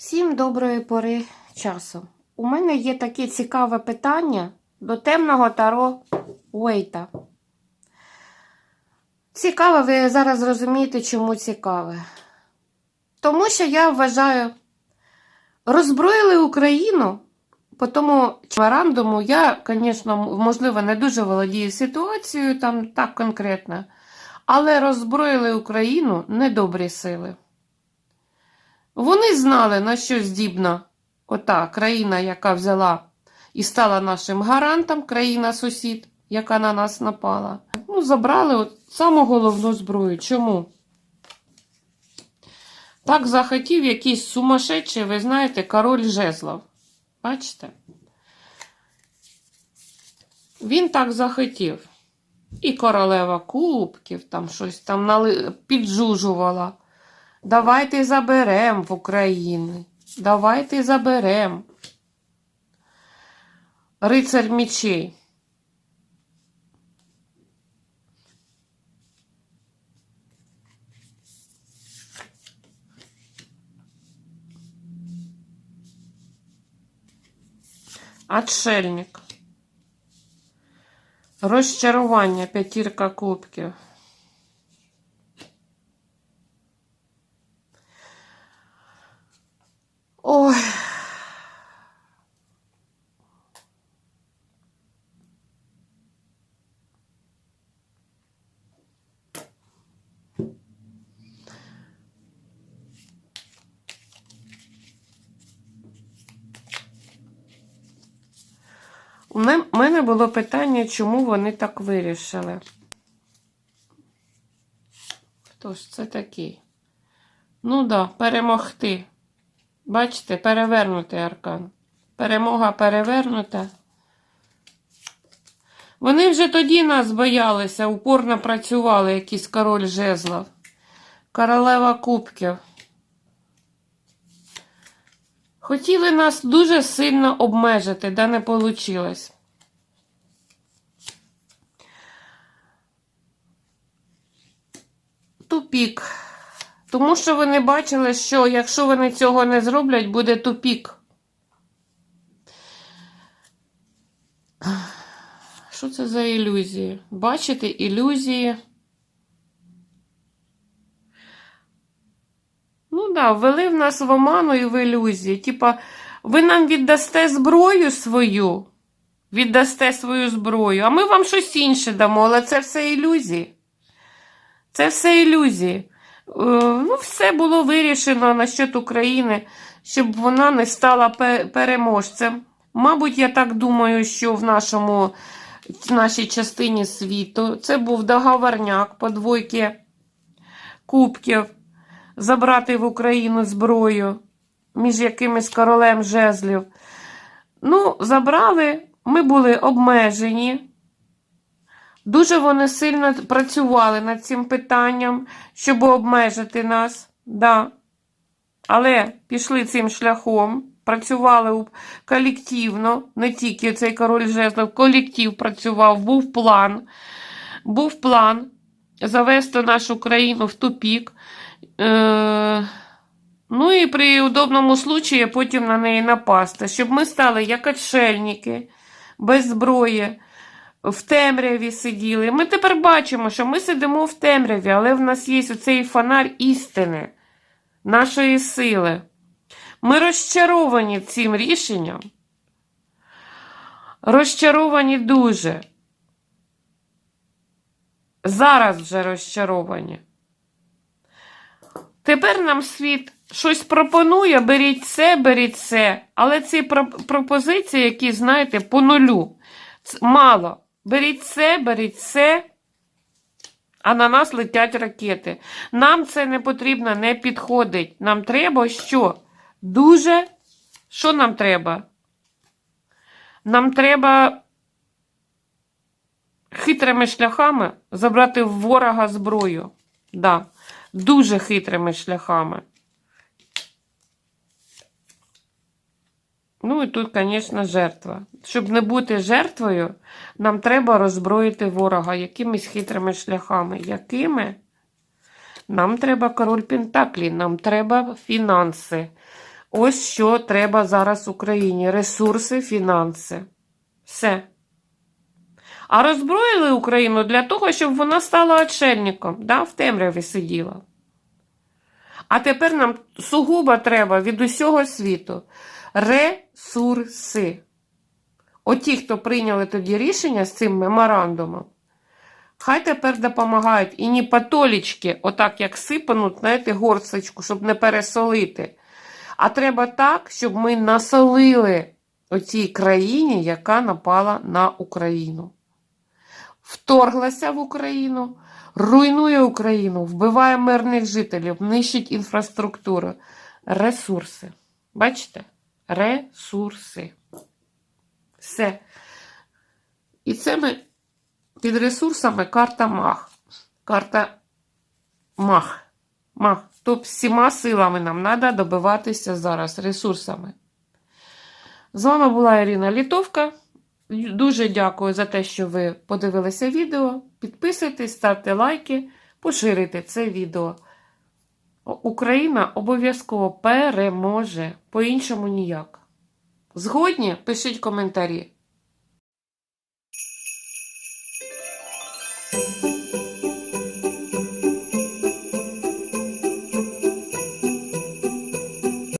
Всім доброї пори часу. У мене є таке цікаве питання до темного таро Уейта. Цікаве, ви зараз зрозумієте, чому цікаве. Тому що я вважаю, роззброїли Україну, по тому меморандуму я, звісно, можливо, не дуже володію ситуацією там так конкретно, але роззброїли Україну недобрі сили. Вони знали, на що здібна ота країна, яка взяла і стала нашим гарантом, країна-сусід, яка на нас напала. Ну, забрали от саму головну зброю. Чому? Так захотів якийсь сумасшедший, ви знаєте, король жезлов. Бачите? Він так захотів. І королева кубків, там щось там нали... піджужувала. Давайте заберем в Україну. Давайте заберем. Рицар мечей. Отшельник. Розчарування п'ятірка кубків. У мене було питання, чому вони так вирішили. Хто ж це такий? Ну да, перемогти. Бачите, перевернутий аркан. Перемога перевернута. Вони вже тоді нас боялися, упорно працювали якийсь король жезлов. Королева кубків. Хотіли нас дуже сильно обмежити, да не вийшло. Тупік. Тому що вони бачили, що якщо вони цього не зроблять, буде тупік. Що це за ілюзії? Бачите, ілюзії. Ну так, да, ввели в нас в оману і в ілюзії. Типа, ви нам віддасте зброю свою, віддасте свою зброю, а ми вам щось інше дамо, але це все ілюзії. Це все ілюзії. Е, Ну, все було вирішено насчет України, щоб вона не стала переможцем. Мабуть, я так думаю, що в нашому, в нашій частині світу це був договорняк по двойки кубків забрати в Україну зброю між якимось королем жезлів. Ну, забрали, ми були обмежені. Дуже вони сильно працювали над цим питанням, щоб обмежити нас. Да. Але пішли цим шляхом, працювали колективно, не тільки цей король жезлов, колектив працював, був план. Був план завести нашу країну в тупік. Е- ну і при удобному случаї потім на неї напасти, щоб ми стали як отшельники, без зброї в темряві сиділи. Ми тепер бачимо, що ми сидимо в темряві, але в нас є оцей фонар істини, нашої сили. Ми розчаровані цим рішенням. Розчаровані дуже. Зараз вже розчаровані. Тепер нам світ щось пропонує, беріть це, беріть це. Але ці пропозиції, які, знаєте, по нулю. Мало. Беріть це, беріть це, а на нас летять ракети. Нам це не потрібно, не підходить. Нам треба що? Дуже. Що нам треба? Нам треба хитрими шляхами забрати в ворога зброю. Да. Дуже хитрими шляхами. Ну і тут, звісно, жертва. Щоб не бути жертвою, нам треба роззброїти ворога якимись хитрими шляхами. Якими? Нам треба король Пентаклі, нам треба фінанси. Ось що треба зараз Україні: ресурси, фінанси. Все. А роззброїли Україну для того, щоб вона стала отшельником, да, в темряві сиділа. А тепер нам сугубо треба від усього світу ресурси. Оті, хто прийняли тоді рішення з цим меморандумом, хай тепер допомагають. І не патолічки, отак як сипануть, знаєте, горсточку, щоб не пересолити. А треба так, щоб ми насолили оцій країні, яка напала на Україну. Вторглася в Україну, руйнує Україну, вбиває мирних жителів, нищить інфраструктуру. Ресурси. Бачите? Ресурси. Все. І це ми під ресурсами карта Мах. Карта Мах. Мах. Тобто всіма силами нам треба добиватися зараз ресурсами. З вами була Ірина Літовка. Дуже дякую за те, що ви подивилися відео. Підписуйтесь, ставте лайки, поширюйте це відео. Україна обов'язково переможе, по-іншому ніяк. Згодні? Пишіть коментарі.